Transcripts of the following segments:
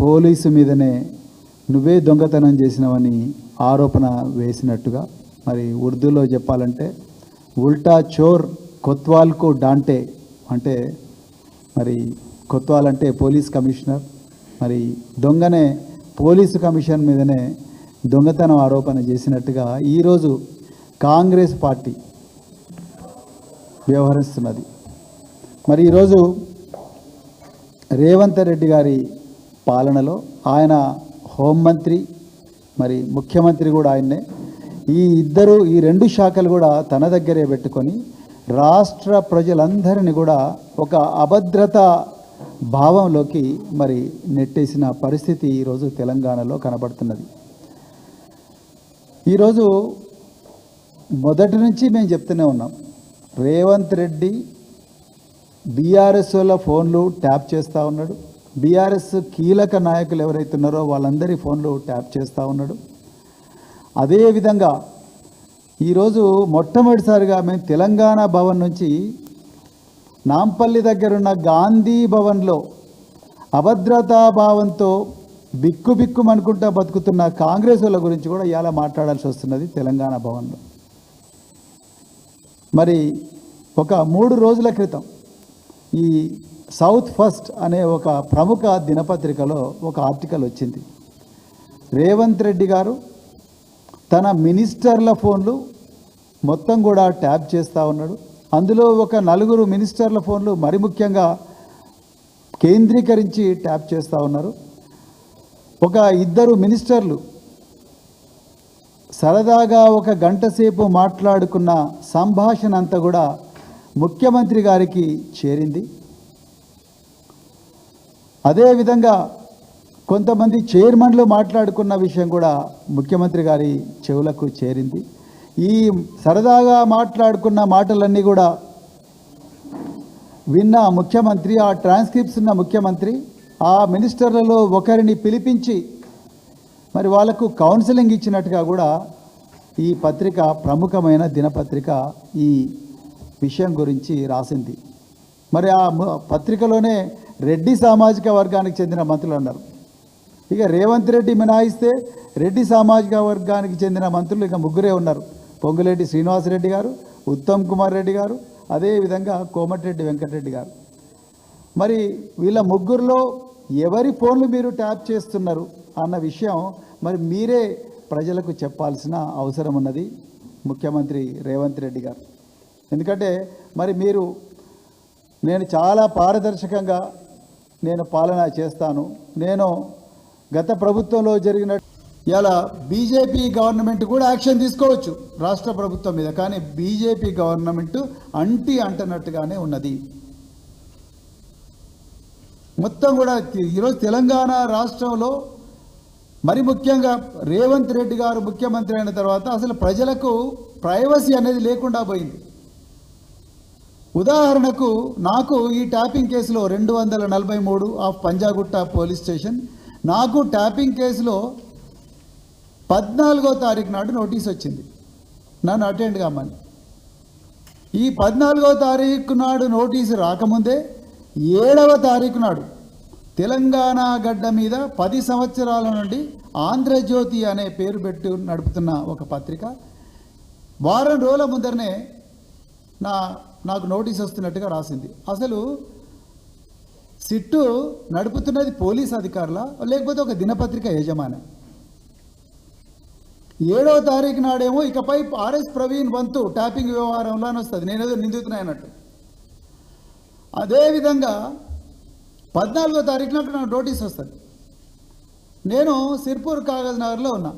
Police మీదనే నువ్వే దొంగతనం చేసినావని ఆరోపణ వేసినట్టుగా మరి ఉర్దూలో చెప్పాలంటే ఉల్టా చోర్ కొత్వాల్కు డాంటే అంటే మరి కొత్వాల్ అంటే పోలీస్ కమిషనర్ మరి దొంగనే పోలీసు కమిషన్ మీదనే దొంగతనం ఆరోపణ చేసినట్టుగా ఈరోజు కాంగ్రెస్ పార్టీ వ్యవహరిస్తున్నది. మరి ఈరోజు రేవంత్ రెడ్డి గారి పాలనలో ఆయన హోంమంత్రి మరి ముఖ్యమంత్రి కూడా ఆయన్నే. ఈ ఇద్దరు ఈ రెండు శాఖలు కూడా తన దగ్గరే పెట్టుకొని రాష్ట్ర ప్రజలందరినీ కూడా ఒక అభద్రత భావంలోకి మరి నెట్టేసిన పరిస్థితి ఈరోజు తెలంగాణలో కనబడుతున్నది. ఈరోజు మొదటి నుంచి మేము చెప్తూనే ఉన్నాం. రేవంత్ రెడ్డి బీఆర్ఎస్ వాళ్ళ ఫోన్లు ట్యాప్ చేస్తూ ఉన్నాడు. బీఆర్ఎస్ కీలక నాయకులు ఎవరైతే ఉన్నారో వాళ్ళందరి ఫోన్లు ట్యాప్ చేస్తూ ఉన్నాడు. అదేవిధంగా ఈరోజు మొట్టమొదటిసారిగా మేము తెలంగాణ భవన్ నుంచి నాంపల్లి దగ్గరున్న గాంధీ భవన్లో అభద్రతా భావంతో బిక్కు బిక్కుమనుకుంటా బతుకుతున్న కాంగ్రెస్ వాళ్ళ గురించి కూడా ఇలా మాట్లాడాల్సి వస్తున్నది తెలంగాణ భవన్లో. మరి ఒక మూడు రోజుల క్రితం ఈ సౌత్ ఫస్ట్ అనే ఒక ప్రముఖ దినపత్రికలో ఒక ఆర్టికల్ వచ్చింది. రేవంత్ రెడ్డి గారు తన మినిస్టర్ల ఫోన్లు మొత్తం కూడా ట్యాప్ చేస్తూ ఉన్నాడు. అందులో ఒక నలుగురు మినిస్టర్ల ఫోన్లు మరి ముఖ్యంగా కేంద్రీకరించి ట్యాప్ చేస్తూ ఉన్నారు. ఒక ఇద్దరు మినిస్టర్లు సరదాగా ఒక గంట సేపు మాట్లాడుకున్న సంభాషణ అంతా కూడా ముఖ్యమంత్రి గారికి చేరింది. అదేవిధంగా కొంతమంది చైర్మన్లు మాట్లాడుకున్న విషయం కూడా ముఖ్యమంత్రి గారి చెవులకు చేరింది. ఈ సరదాగా మాట్లాడుకున్న మాటలన్నీ కూడా విన్న ముఖ్యమంత్రి ఆ ట్రాన్స్క్రిప్ట్స్ ఉన్న ముఖ్యమంత్రి ఆ మినిస్టర్లలో ఒకరిని పిలిపించి మరి వాళ్ళకు కౌన్సిలింగ్ ఇచ్చినట్టుగా కూడా ఈ పత్రిక ప్రముఖమైన దినపత్రిక ఈ విషయం గురించి రాసింది. మరి ఆ పత్రికలోనే రెడ్డి సామాజిక వర్గానికి చెందిన మంత్రులు అన్నారు. ఇక రేవంత్ రెడ్డి మినాయిస్తే రెడ్డి సామాజిక వర్గానికి చెందిన మంత్రులు ఇక ముగ్గురే ఉన్నారు. పొంగులేటి శ్రీనివాసరెడ్డి గారు ఉత్తమ్ కుమార్ రెడ్డి గారు అదేవిధంగా కోమటిరెడ్డి వెంకటరెడ్డి గారు. మరి వీళ్ళ ముగ్గురులో ఎవరి ఫోన్లు మీరు ట్యాప్ చేస్తున్నారు అన్న విషయం మరి మీరే ప్రజలకు చెప్పాల్సిన అవసరం ఉన్నది ముఖ్యమంత్రి రేవంత్ రెడ్డి గారు. ఎందుకంటే మరి మీరు నేను చాలా పారదర్శకంగా నేను పాలన చేస్తాను. నేను గత ప్రభుత్వంలో జరిగిన ఇలా బీజేపీ గవర్నమెంట్ కూడా యాక్షన్ తీసుకోవచ్చు రాష్ట్ర ప్రభుత్వం మీద. కానీ బీజేపీ గవర్నమెంట్ అంటి అంటనట్టుగానే ఉన్నది. మొత్తం కూడా ఈరోజు తెలంగాణ రాష్ట్రంలో మరి ముఖ్యంగా రేవంత్ రెడ్డి గారు ముఖ్యమంత్రి అయిన తర్వాత అసలు ప్రజలకు ప్రైవసీ అనేది లేకుండా పోయింది. ఉదాహరణకు నాకు ఈ ట్యాపింగ్ కేసులో రెండు వందల నలభై మూడు ఆఫ్ పంజాగుట్ట పోలీస్ స్టేషన్ నాకు ట్యాపింగ్ కేసులో పద్నాలుగో తారీఖు నాడు నోటీస్ వచ్చింది. నన్ను అటెండ్ కామని. ఈ పద్నాలుగో తారీఖు నాడు నోటీసు రాకముందే ఏడవ తారీఖు నాడు తెలంగాణ గడ్డ మీద పది సంవత్సరాల నుండి ఆంధ్రజ్యోతి అనే పేరు పెట్టి నడుపుతున్న ఒక పత్రిక. వారం రోజుల ముందరనే నా నాకు నోటీస్ వస్తున్నట్టుగా రాసింది. అసలు సిట్టు నడుపుతున్నది పోలీస్ అధికారుల? లేకపోతే ఒక దినపత్రిక యజమాని? ఏడవ తారీఖు నాడేమో ఇకపై ఆర్ఎస్ ప్రవీణ్ వంతు ట్యాపింగ్ వ్యవహారంలో అని వస్తుంది. నేనేదో నిందితున్నాయన్నట్టు అదేవిధంగా పద్నాలుగో తారీఖు నాడు నాకు నోటీస్ వస్తుంది. నేను సిర్పూర్ కాగజ్ నగర్లో ఉన్నా.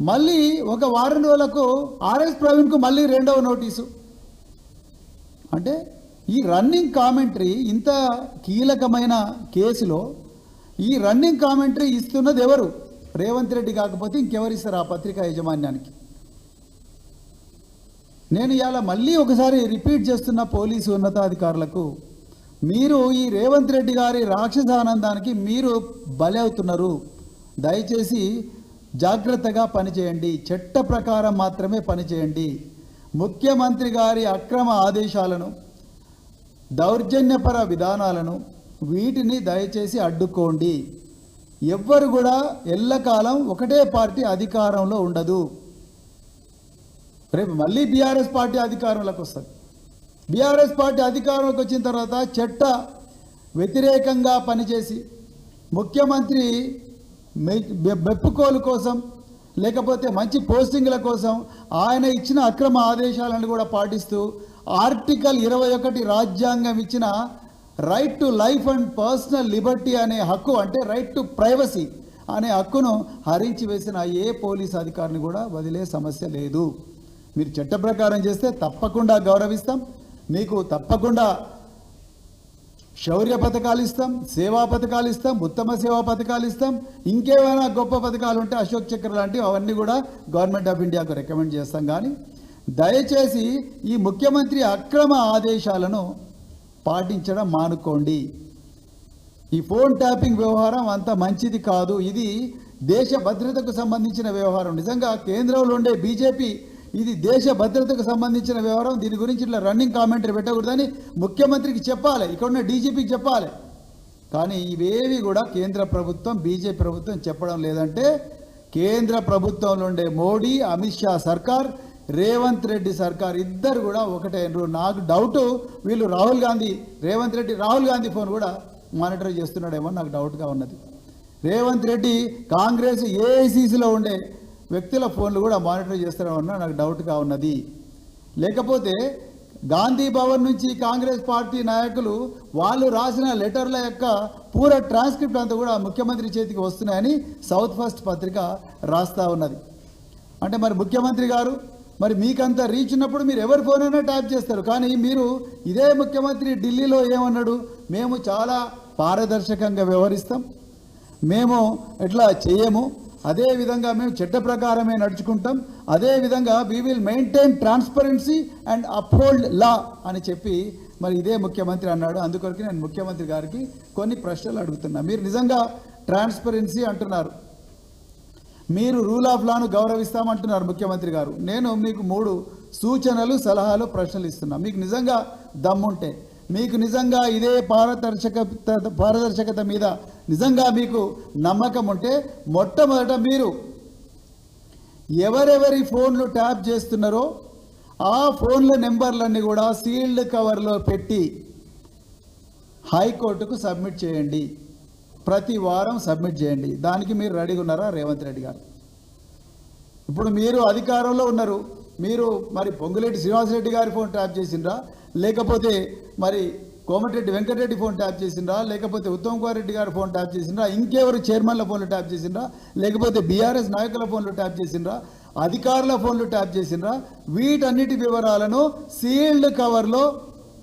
మళ్ళీ ఒక వారం రోజులకు ఆర్ఎస్ ప్రవీణ్కు మళ్ళీ రెండవ నోటీసు. అంటే ఈ రన్నింగ్ కామెంటరీ ఇంత కీలకమైన కేసులో ఈ రన్నింగ్ కామెంటరీ ఇస్తున్నది ఎవరు? రేవంత్ రెడ్డి కాకపోతే ఇంకెవరు ఇస్తారు ఆ పత్రికా యాజమాన్యానికి? నేను ఇలా మళ్ళీ ఒకసారి రిపీట్ చేస్తున్న పోలీసు ఉన్నతాధికారులకు మీరు ఈ రేవంత్ రెడ్డి గారి రాక్షసానందానికి మీరు బలవుతున్నారు అవుతున్నారు. దయచేసి జాగ్రత్తగా పనిచేయండి. చట్ట ప్రకారం మాత్రమే పనిచేయండి. ముఖ్యమంత్రి గారి అక్రమ ఆదేశాలను దౌర్జన్యపర విధానాలను వీటిని దయచేసి అడ్డుకోండి. ఎవ్వరు కూడా ఎల్లకాలం ఒకటే పార్టీ అధికారంలో ఉండదు. రేపు మళ్ళీ బీఆర్ఎస్ పార్టీ అధికారంలోకి వస్తుంది. బీఆర్ఎస్ పార్టీ అధికారంలోకి వచ్చిన తర్వాత చట్ట వ్యతిరేకంగా పనిచేసి ముఖ్యమంత్రి మె- మెప్పుకోలు కోసం లేకపోతే మంచి పోస్టింగ్ల కోసం ఆయన ఇచ్చిన అక్రమ ఆదేశాలను కూడా పాటిస్తూ ఆర్టికల్ ఇరవై ఒకటి రాజ్యాంగం ఇచ్చిన right to life and personal liberty అనే హక్కు అంటే రైట్ టు ప్రైవసీ అనే హక్కును హరించి వేసిన ఏ పోలీస్ అధికారిని కూడా వదిలే సమస్య లేదు. మీరు చట్ట ప్రకారం చేస్తే తప్పకుండా గౌరవిస్తాం. మీకు తప్పకుండా శౌర్య పథకాలు ఇస్తాం సేవా పథకాలు ఇస్తాం ఉత్తమ సేవా పథకాలు ఇస్తాం. ఇంకేమైనా గొప్ప పథకాలు ఉంటే అశోక్ చక్ర లాంటివి అవన్నీ కూడా గవర్నమెంట్ ఆఫ్ ఇండియాకు రికమెండ్ చేస్తాం కానీ దయచేసి ఈ ముఖ్యమంత్రి అక్రమ ఆదేశాలను పాటించడం మానుకోండి. ఈ ఫోన్ ట్యాపింగ్ వ్యవహారం అంత మంచిది కాదు. ఇది దేశ భద్రతకు సంబంధించిన వ్యవహారం. నిజంగా కేంద్రంలో ఉండే బీజేపీ ఇది దేశ భద్రతకు సంబంధించిన వ్యవహారం. దీని గురించి ఇట్లా రన్నింగ్ కామెంటరీ పెట్టకూడదని ముఖ్యమంత్రికి చెప్పాలి. ఇక్కడ ఉన్న డీజీపీకి చెప్పాలి. కానీ ఇవేవి కూడా కేంద్ర ప్రభుత్వం బీజేపీ ప్రభుత్వం చెప్పడం లేదంటే కేంద్ర ప్రభుత్వంలో ఉండే మోడీ అమిత్ షా సర్కార్ రేవంత్ రెడ్డి సర్కార్ ఇద్దరు కూడా ఒకటే. నాకు డౌట్ వీళ్ళు రాహుల్ గాంధీ రేవంత్ రెడ్డి రాహుల్ గాంధీ ఫోన్ కూడా మానిటర్ చేస్తున్నాడేమో నాకు డౌట్గా ఉన్నది. రేవంత్ రెడ్డి కాంగ్రెస్ ఏఐసీసీలో ఉండే వ్యక్తుల ఫోన్లు కూడా మానిటర్ చేస్తాడేమో నాకు డౌట్గా ఉన్నది. లేకపోతే గాంధీ భవన్ నుంచి కాంగ్రెస్ పార్టీ నాయకులు వాళ్ళు రాసిన లెటర్ల యొక్క పూర ట్రాన్స్క్రిప్ట్ అంతా కూడా ముఖ్యమంత్రి చేతికి వస్తున్నాయని సౌత్ ఫస్ట్ పత్రిక రాస్తా ఉన్నది. అంటే మరి ముఖ్యమంత్రి గారు మరి మీకంత రీచ్ ఉన్నప్పుడు మీరు ఎవరి ఫోన్ అయినా ట్యాప్ చేస్తారు. కానీ మీరు ఇదే ముఖ్యమంత్రి ఢిల్లీలో ఏమన్నాడు? మేము చాలా పారదర్శకంగా వ్యవహరిస్తాం. మేము ఎట్లా చేయము? అదే విధంగా మేము చట్ట ప్రకారమే నడుచుకుంటాం. అదే విధంగా we will maintain transparency and uphold law అని చెప్పి మరి ఇదే ముఖ్యమంత్రి అన్నాడు. అందుకొరకు నేను ముఖ్యమంత్రి గారికి కొన్ని ప్రశ్నలు అడుగుతున్నా. మీరు నిజంగా ట్రాన్స్పరెన్సీ అంటున్నారు. మీరు రూల్ ఆఫ్ లాను గౌరవిస్తామంటున్నారు ముఖ్యమంత్రి గారు. నేను మీకు మూడు సూచనలు సలహాలు ప్రశ్నలు ఇస్తున్నా. మీకు నిజంగా దమ్ముంటే మీకు నిజంగా ఇదే పారదర్శక పారదర్శకత మీద నిజంగా మీకు నమ్మకం ఉంటే మొట్టమొదట మీరు ఎవరెవరి ఫోన్లు ట్యాప్ చేస్తున్నారో ఆ ఫోన్ల నెంబర్లన్నీ కూడా సీల్డ్ కవర్లో పెట్టి హైకోర్టుకు సబ్మిట్ చేయండి. ప్రతి వారం సబ్మిట్ చేయండి. దానికి మీరు రెడీగా ఉన్నారా? రేవంత్ రెడ్డి గారు. ఇప్పుడు మీరు అధికారంలో ఉన్నారు. మీరు మరి పొంగులేటి శ్రీనివాసరెడ్డి గారి ఫోన్ ట్యాప్ చేసిండ్రా? లేకపోతే మరి కోమటిరెడ్డి వెంకటరెడ్డి ఫోన్ ట్యాప్ చేసిండ్రా లేకపోతే ఉత్తమ్ కుమార్ రెడ్డి గారి ఫోన్ ట్యాప్ చేసిండ్రా ఇంకెవరు చైర్మన్ల ఫోన్లు ట్యాప్ చేసిండ్రా లేకపోతే బీఆర్ఎస్ నాయకుల ఫోన్లు ట్యాప్ చేసిండ్రా అధికారుల ఫోన్లు ట్యాప్ చేసిండ్రా వీటన్నిటి వివరాలను సీల్డ్ కవర్లో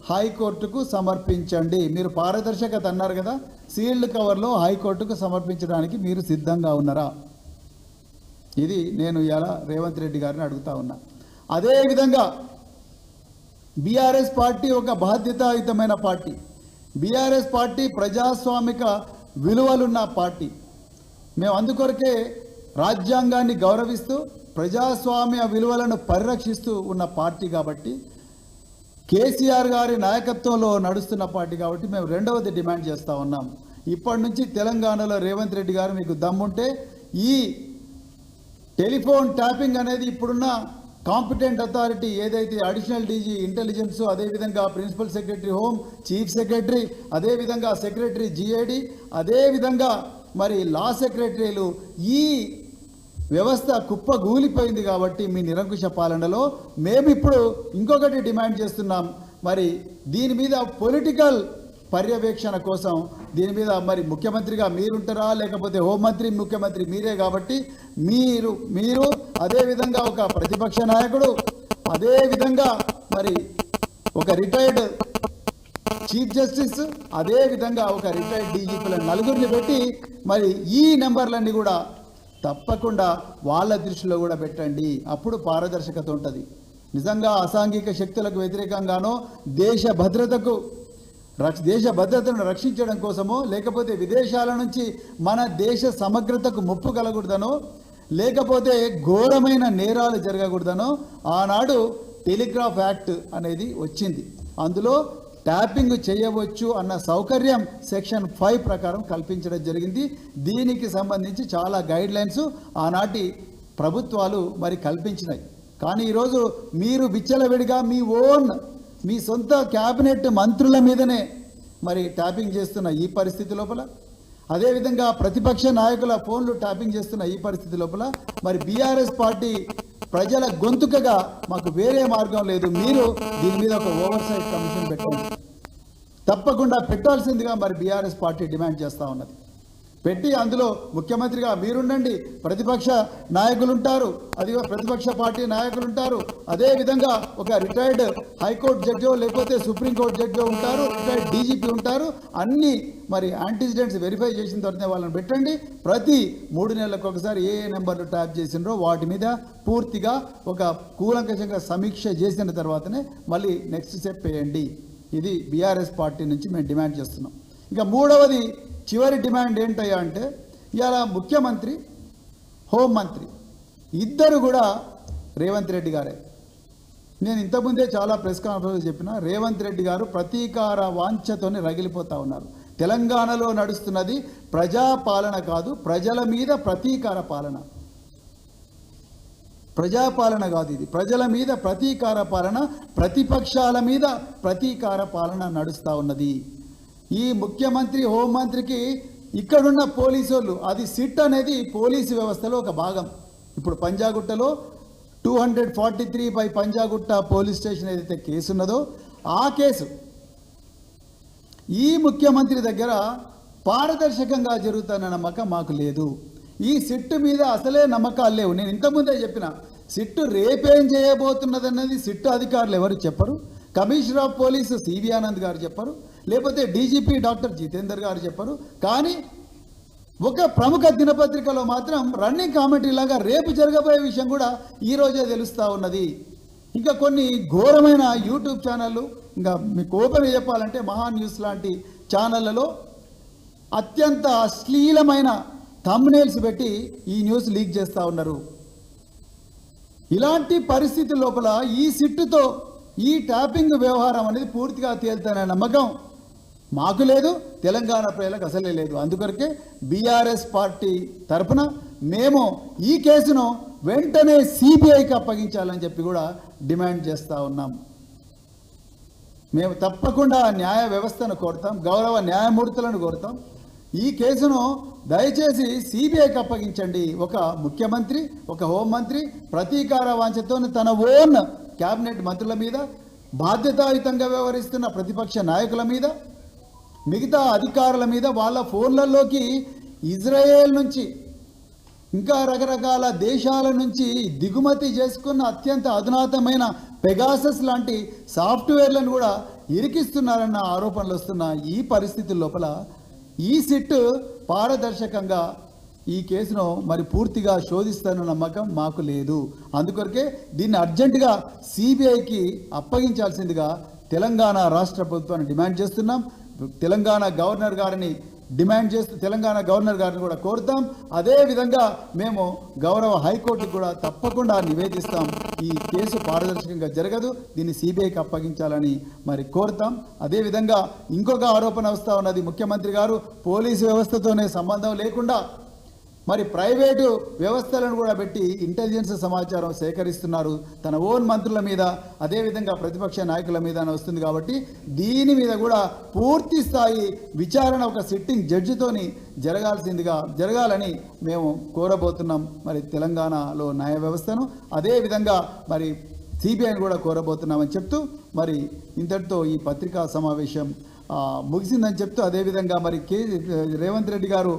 హైకోర్టుకు సమర్పించండి. మీరు పారదర్శకత అన్నారు కదా సీల్డ్ కవర్లో హైకోర్టుకు సమర్పించడానికి మీరు సిద్ధంగా ఉన్నారా? ఇది నేను ఇలా రేవంత్ రెడ్డి గారిని అడుగుతా ఉన్నా. అదేవిధంగా బీఆర్ఎస్ పార్టీ ఒక బాధ్యతాయుతమైన పార్టీ. బీఆర్ఎస్ పార్టీ ప్రజాస్వామిక విలువలున్న పార్టీ. మేము అందుకొరకే రాజ్యాంగాన్ని గౌరవిస్తూ ప్రజాస్వామ్య విలువలను పరిరక్షిస్తూ ఉన్న పార్టీ కాబట్టి కేసీఆర్ గారి నాయకత్వంలో నడుస్తున్న పార్టీ కాబట్టి మేము రెండవది డిమాండ్ చేస్తూ ఉన్నాం. ఇప్పటి నుంచి తెలంగాణలో రేవంత్ రెడ్డి గారు మీకు దమ్ముంటే ఈ టెలిఫోన్ ట్యాపింగ్ అనేది ఇప్పుడున్న కాంపిటెంట్ అథారిటీ ఏదైతే అడిషనల్ డీజీ ఇంటెలిజెన్స్ అదేవిధంగా principal secretary home chief secretary అదేవిధంగా సెక్రటరీ జిఏడి అదేవిధంగా మరి లా సెక్రటరీలు ఈ వ్యవస్థ కుప్పగూలిపోయింది కాబట్టి మీ నిరంకుశ పాలనలో మేము ఇప్పుడు ఇంకొకటి డిమాండ్ చేస్తున్నాం. మరి దీని మీద పొలిటికల్ పర్యవేక్షణ కోసం దీని మీద మరి ముఖ్యమంత్రిగా మీరుంటారా? లేకపోతే హోంమంత్రి ముఖ్యమంత్రి మీరే కాబట్టి మీరు మీరు అదేవిధంగా ఒక ప్రతిపక్ష నాయకుడు అదేవిధంగా మరి ఒక రిటైర్డ్ చీఫ్ జస్టిస్ అదే విధంగా ఒక రిటైర్డ్ డీజీపీల నలుగురిని పెట్టి మరి ఈ నెంబర్లన్నీ కూడా తప్పకుండా వాళ్ళ దృష్టిలో కూడా పెట్టండి. అప్పుడు పారదర్శకత ఉంటుంది. నిజంగా అసాంఘిక శక్తులకు వ్యతిరేకంగానో దేశ భద్రతకు దేశ భద్రతను రక్షించడం కోసమో లేకపోతే విదేశాల నుంచి మన దేశ సమగ్రతకు ముప్పు కలగకూడదనో లేకపోతే ఘోరమైన నేరాలు జరగకూడదనో ఆనాడు టెలిగ్రాఫ్ యాక్ట్ అనేది వచ్చింది. అందులో ట్యాపింగ్ చేయవచ్చు అన్న సౌకర్యం సెక్షన్ ఫైవ్ ప్రకారం కల్పించడం జరిగింది. దీనికి సంబంధించి చాలా గైడ్ లైన్స్ ఆనాటి ప్రభుత్వాలు మరి కల్పించినాయి. కానీ ఈరోజు మీరు విచ్చలవిడిగా మీ ఓన్ మీ సొంత క్యాబినెట్ మంత్రుల మీదనే మరి ట్యాపింగ్ చేస్తున్న ఈ పరిస్థితి లోపల అదేవిధంగా ప్రతిపక్ష నాయకుల ఫోన్లు ట్యాపింగ్ చేస్తున్న ఈ పరిస్థితి లోపల మరి బీఆర్ఎస్ పార్టీ ప్రజల గొంతుకగా మాకు వేరే మార్గం లేదు. మీరు దీని మీద ఒక ఓవర్సైట్ కమిషన్ పెట్టండి. తప్పకుండా పెట్టాల్సిందిగా మరి బీఆర్ఎస్ పార్టీ డిమాండ్ చేస్తూ ఉన్నది. పెట్టి అందులో ముఖ్యమంత్రిగా మీరుండండి. ప్రతిపక్ష నాయకులు ఉంటారు అది ప్రతిపక్ష పార్టీ నాయకులు ఉంటారు ఒక రిటైర్డ్ హైకోర్టు జడ్జో లేకపోతే సుప్రీంకోర్టు జడ్జో ఉంటారు రిటైర్డ్ డీజీపీ ఉంటారు. అన్ని మరి యాంటీసిడెంట్స్ వెరిఫై చేసిన తర్వాత వాళ్ళని పెట్టండి. ప్రతి మూడు నెలలకు ఒకసారి ఏ నెంబర్లు ట్యాప్ చేసినరో వాటి మీద పూర్తిగా ఒక కూలంకషంగా సమీక్ష చేసిన తర్వాతనే మళ్ళీ నెక్స్ట్ స్టెప్ వేయండి. ఇది బీఆర్ఎస్ పార్టీ నుంచి మేము డిమాండ్ చేస్తున్నాం. ఇంకా మూడవది చివరి డిమాండ్ ఏంటయ్యా అంటే ఇవాళ ముఖ్యమంత్రి హోంమంత్రి ఇద్దరు కూడా రేవంత్ రెడ్డి గారే. నేను ఇంతకుముందే చాలా ప్రెస్ కాన్ఫరెన్స్ చెప్పిన రేవంత్ రెడ్డి గారు ప్రతీకార వాంఛతోనే రగిలిపోతా ఉన్నారు. తెలంగాణలో నడుస్తున్నది ప్రజాపాలన కాదు ప్రజల మీద ప్రతీకార పాలన. ప్రజాపాలన కాదు ఇది. ప్రజల మీద ప్రతీకార పాలన ప్రతిపక్షాల మీద ప్రతీకార పాలన నడుస్తూ ఉన్నది. ఈ ముఖ్యమంత్రి హోంమంత్రికి ఇక్కడున్న పోలీసు వాళ్ళు అది సిట్ అనేది పోలీసు వ్యవస్థలో ఒక భాగం. ఇప్పుడు పంజాగుట్టలో two hundred forty three by Panjagutta police station ఏదైతే కేసు ఉన్నదో ఆ కేసు ఈ ముఖ్యమంత్రి దగ్గర పారదర్శకంగా జరుగుతున్న నమ్మకం మాకు లేదు. ఈ సిట్టు మీద అసలే నమ్మకాలు లేవు. నేను ఇంతకుముందే చెప్పిన సిట్టు రేపేం చేయబోతున్నదన్నది సిట్టు అధికారులు ఎవరు చెప్పరు. Commissioner of police CV Anand గారు చెప్పరు. లేకపోతే డీజీపీ డాక్టర్ జితేందర్ గారు చెప్పారు. కానీ ఒక ప్రముఖ దినపత్రికలో మాత్రం రన్నింగ్ కామెంటరీ లాగా రేపు జరగబోయే విషయం కూడా ఈ రోజే తెలుస్తూ ఉన్నది. ఇంకా కొన్ని ఘోరమైన యూట్యూబ్ ఛానళ్ళు ఇంకా మీకు ఓపెన్ చెప్పాలంటే మహా న్యూస్ లాంటి ఛానళ్ళలో అత్యంత అశ్లీలమైన థమ్నేల్స్ పెట్టి ఈ న్యూస్ లీక్ చేస్తూ ఉన్నారు. ఇలాంటి పరిస్థితి లోపల ఈ సిట్టుతో ఈ ట్యాపింగ్ వ్యవహారం అనేది పూర్తిగా తేలుతానే నమ్మకం. మాకు లేదు తెలంగాణ ప్రజలకు అసలే లేదు. అందుకొరకే బీఆర్ఎస్ పార్టీ తరఫున మేము ఈ కేసును వెంటనే సిబిఐకి అప్పగించాలని చెప్పి కూడా డిమాండ్ చేస్తూ ఉన్నాం. మేము తప్పకుండా న్యాయ వ్యవస్థను కోరుతాం గౌరవ న్యాయమూర్తులను కోరుతాం. ఈ కేసును దయచేసి సిబిఐకి అప్పగించండి. ఒక ముఖ్యమంత్రి ఒక హోంమంత్రి ప్రతీకార వాంఛతో తన ఓన్ క్యాబినెట్ మంత్రుల మీద బాధ్యతాయుతంగా వ్యవహరిస్తున్న ప్రతిపక్ష నాయకుల మీద మిగతా అధికారుల మీద వాళ్ళ ఫోన్లలోకి ఇజ్రాయేల్ నుంచి ఇంకా రకరకాల దేశాల నుంచి దిగుమతి చేసుకున్న అత్యంత అధునాతమైన పెగాసస్ లాంటి సాఫ్ట్వేర్లను కూడా ఇరికిస్తున్నారన్న ఆరోపణలు వస్తున్న ఈ పరిస్థితుల లోపల ఈ సిట్ పారదర్శకంగా ఈ కేసును మరి పూర్తిగా శోధిస్తానన్న నమ్మకం మాకు లేదు. అందుకొరకే దీన్ని అర్జెంటుగా సిబిఐకి అప్పగించాల్సిందిగా తెలంగాణ రాష్ట్ర ప్రభుత్వాన్ని డిమాండ్ చేస్తున్నాం. తెలంగాణ గవర్నర్ గారిని డిమాండ్ చేస్తూ తెలంగాణ గవర్నర్ గారిని కూడా కోరుతాం. అదేవిధంగా మేము గౌరవ హైకోర్టుకు కూడా తప్పకుండా నివేదిస్తాం. ఈ కేసు పారదర్శకంగా జరగదు. దీన్ని సిబిఐకి అప్పగించాలని మరి కోరుతాం. అదేవిధంగా ఇంకొక ఆరోపణ వస్తూ ఉన్నది. ముఖ్యమంత్రి గారు పోలీసు వ్యవస్థతోనే సంబంధం లేకుండా మరి ప్రైవేటు వ్యవస్థలను కూడా పెట్టి ఇంటెలిజెన్స్ సమాచారం సేకరిస్తున్నారు. తన ఓన్ మంత్రుల మీద అదేవిధంగా ప్రతిపక్ష నాయకుల మీద వస్తుంది కాబట్టి దీని మీద కూడా పూర్తి స్థాయి విచారణ ఒక సిట్టింగ్ జడ్జితోని జరగాల్సిందిగా జరగాలని మేము కోరబోతున్నాం. మరి తెలంగాణలో న్యాయ వ్యవస్థను అదేవిధంగా మరి సిబిఐని కూడా కోరబోతున్నామని చెప్తూ మరి ఇంతటితో ఈ పత్రికా సమావేశం ముగిసిందని చెప్తూ అదేవిధంగా మరి కే రేవంత్ రెడ్డి గారు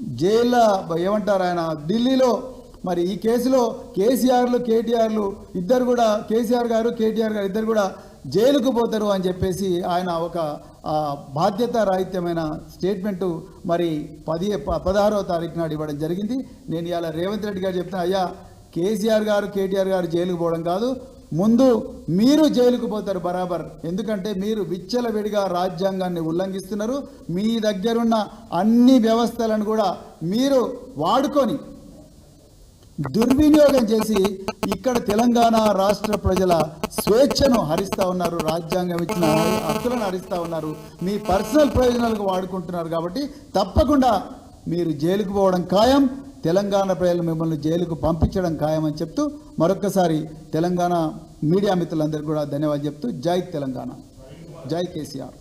జైల్లో ఏమంటారు ఆయన? ఢిల్లీలో మరి ఈ కేసులో కేసీఆర్లు కేటీఆర్లు ఇద్దరు కూడా కేసీఆర్ గారు కేటీఆర్ గారు ఇద్దరు కూడా జైలుకు పోతారు అని చెప్పేసి ఆయన ఒక బాధ్యత రాహిత్యమైన స్టేట్మెంటు మరి పది ప- పదహారవ తారీఖు నాడు ఇవ్వడం జరిగింది. నేను ఇవాళ రేవంత్ రెడ్డి గారు చెప్తున్నా అయ్యా కేసీఆర్ గారు కేటీఆర్ గారు జైలుకు పోవడం కాదు. ముందు మీరు జైలుకు పోతారు బరాబర్. ఎందుకంటే మీరు విచ్చలవిడిగా రాజ్యాంగాన్ని ఉల్లంఘిస్తున్నారు. మీ దగ్గరున్న అన్ని వ్యవస్థలను కూడా మీరు వాడుకొని దుర్వినియోగం చేసి ఇక్కడ తెలంగాణ రాష్ట్ర ప్రజల స్వేచ్ఛను హరిస్తూ ఉన్నారు. రాజ్యాంగం ఇచ్చిన హక్కులను హరిస్తూ ఉన్నారు. మీ పర్సనల్ ప్రయోజనాలకు వాడుకుంటున్నారు కాబట్టి తప్పకుండా మీరు జైలుకు పోవడం ఖాయం. తెలంగాణ ప్రజలు మిమ్మల్ని జైలుకు పంపించడం ఖాయమని చెప్తూ మరొకసారి తెలంగాణ మీడియా మిత్రులందరికీ కూడా ధన్యవాదాలు చెప్తూ జై తెలంగాణ. జై కేసీఆర్.